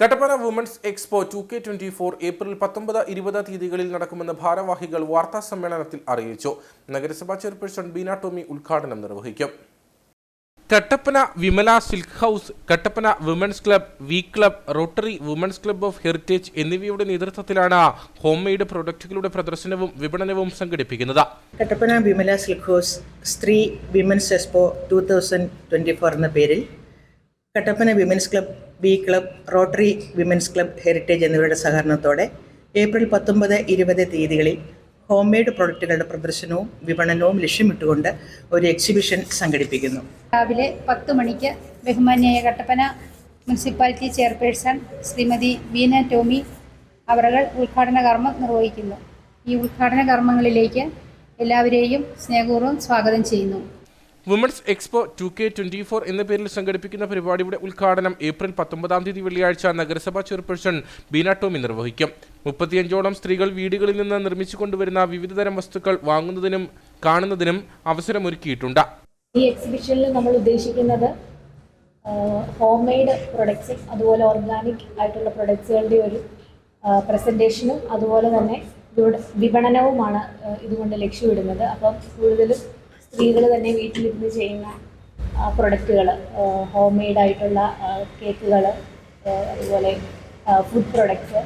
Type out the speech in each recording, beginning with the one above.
Kattappana women's expo two K twenty four April പത്തൊമ്പത് ഇരുപത് തീയതികളിൽ നടക്കുമെന്ന് ഭാരവാഹികൾ വാർത്താ സമ്മേളനത്തിൽ അറിയിച്ചു. നഗരസഭാ ചെയർപേഴ്സൺ ബീന ടോമി ഉദ്ഘാടനം നിർവഹിക്കും. Kattappana Vimala silk house Kattappana women's club V club rotary women's club of heritage എന്നിവയുടെ നേതൃത്വത്തിലാണ് ഹോം മെയ്ഡ് പ്രൊഡക്റ്റുകളുടെ പ്രദർശനവും വിപണനവും സംഘടിപ്പിക്കുന്നത്. കട്ടപ്പന വിമല സിൽക്ക് ഹൗസ് സ്ത്രീ women's expo two thousand twenty four എന്ന പേരിൽ Kattappana women's club B club rotary women's club heritage എന്നിവരുടെ സഹകരണത്തോടെ ഏപ്രിൽ പത്തൊമ്പത് ഇരുപത് തീയതികളിൽ ഹോം മെയ്ഡ് പ്രൊഡക്റ്റുകളുടെ പ്രദർശനവും വിപണനവും ലക്ഷ്യമിട്ടുകൊണ്ട് ഒരു എക്സിബിഷൻ സംഘടിപ്പിക്കുന്നു. രാവിലെ പത്ത് മണിക്ക് ബഹുമാന്യായ കട്ടപ്പന മുനിസിപ്പാലിറ്റി ചെയർപേഴ്സൺ ശ്രീമതി വീന ടോമി അവരകൾ ഉദ്ഘാടന കർമ്മം നിർവഹിക്കുന്നു. ഈ ഉദ്ഘാടന കർമ്മങ്ങളിലേക്ക് എല്ലാവരെയും സ്നേഹപൂർവം സ്വാഗതം ചെയ്യുന്നു. Women's expo two K twenty four എന്ന പേരിൽ സംഘടിപ്പിക്കുന്ന പരിപാടിയുടെ ഉദ്ഘാടനം ഏപ്രിൽ പത്തൊമ്പതാം തീയതി വെള്ളിയാഴ്ച നഗരസഭാ ചെയർപേഴ്സൺ ബീന ടോമി നിർവഹിക്കും. മുപ്പത്തിയഞ്ചോളം സ്ത്രീകൾ വീടുകളിൽ നിന്ന് നിർമ്മിച്ചു കൊണ്ടുവരുന്ന വിവിധതരം വസ്തുക്കൾ വാങ്ങുന്നതിനും കാണുന്നതിനും അവസരമൊരുക്കിയിട്ടുണ്ട്. ഈ എക്സിബിഷനിൽ നമ്മൾ ഉദ്ദേശിക്കുന്നത് ഹോം മെയ്ഡ് പ്രൊഡക്ട്സും അതുപോലെ ഓർഗാനിക് ആയിട്ടുള്ള പ്രൊഡക്ട്സുകളുടെ ഒരു പ്രസന്റേഷനും അതുപോലെ തന്നെ വിപണനവുമാണ് ഇതുകൊണ്ട് ലക്ഷ്യമിടുന്നത്. അപ്പം കൂടുതലും സ്ത്രീകൾ തന്നെ വീട്ടിലിരുന്ന് ചെയ്യുന്ന പ്രൊഡക്റ്റുകൾ ഹോം മെയ്ഡ് ആയിട്ടുള്ള കേക്കുകൾ അതുപോലെ ഫുഡ് പ്രൊഡക്ട്സ്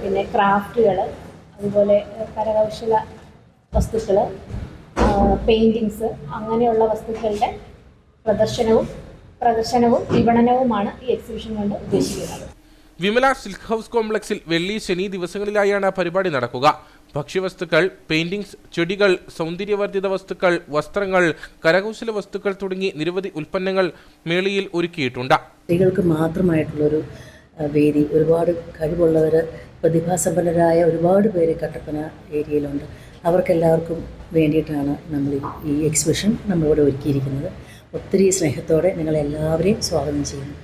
പിന്നെ ക്രാഫ്റ്റുകൾ അതുപോലെ കരകൗശല വസ്തുക്കൾ പെയിന്റിങ്സ് അങ്ങനെയുള്ള വസ്തുക്കളുടെ പ്രദർശനവും പ്രദർശനവും വിപണനവുമാണ് ഈ എക്സിബിഷൻ കൊണ്ട് ഉദ്ദേശിക്കുന്നത്. വിമല സിൽക്ക് ഹൗസ് കോംപ്ലക്സിൽ വെള്ളി ശനി ദിവസങ്ങളിലായാണ് പരിപാടി നടക്കുക. ഭക്ഷ്യവസ്തുക്കൾ പെയിന്റിംഗ്സ് ചെടികൾ സൗന്ദര്യവർദ്ധിത വസ്തുക്കൾ വസ്ത്രങ്ങൾ കരകൗശല വസ്തുക്കൾ തുടങ്ങി നിരവധി ഉൽപ്പന്നങ്ങൾ മേളയിൽ ഒരുക്കിയിട്ടുണ്ട്. സ്ത്രീകൾക്ക് മാത്രമായിട്ടുള്ളൊരു വേദി ഒരുപാട് കഴിവുള്ളവർ പ്രതിഭാസമ്പന്നരായ ഒരുപാട് പേര് കട്ടപ്പന ഏരിയയിലുണ്ട്. അവർക്കെല്ലാവർക്കും വേണ്ടിയിട്ടാണ് നമ്മൾ ഈ- ഈ എക്സിബിഷൻ നമ്മളിവിടെ ഒരുക്കിയിരിക്കുന്നത്. ഒത്തിരി സ്നേഹത്തോടെ നിങ്ങളെല്ലാവരെയും സ്വാഗതം ചെയ്യുന്നു.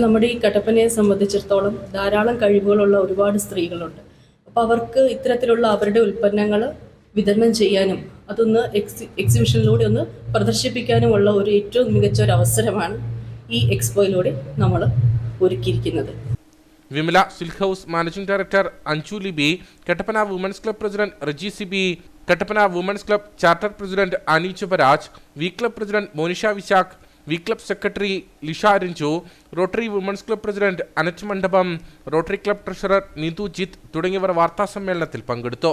നമ്മുടെ ഈ കട്ടപ്പനയെ സംബന്ധിച്ചിടത്തോളം ധാരാളം കഴിവുകളുള്ള ഒരുപാട് സ്ത്രീകളുണ്ട്. അപ്പോൾ അവർക്ക് ഇത്തരത്തിലുള്ള അവരുടെ ഉൽപ്പന്നങ്ങൾ വിതരണം ചെയ്യാനും അതൊന്ന് എക്സി എക്സിബിഷനിലൂടെ ഒന്ന് പ്രദർശിപ്പിക്കാനുമുള്ള ഒരു ഏറ്റവും മികച്ച ഒരു അവസരമാണ് ഈ എക്സ്പോയിലൂടെ നമ്മൾ ഒരുക്കിയിരിക്കുന്നത്. Vimala silk house managing director Anju Libi Kattappana women's club president Reji Sibi Kattappana women's club charter president Annie Chubaraj V club president Monisha Vishakh V club secretary Lisha Ranju rotary women's club president Anet Mandapam rotary club treasurer Neethu Jith തുടങ്ങിയവർ വാർത്താസമ്മേളനത്തിൽ പങ്കെടുത്തു.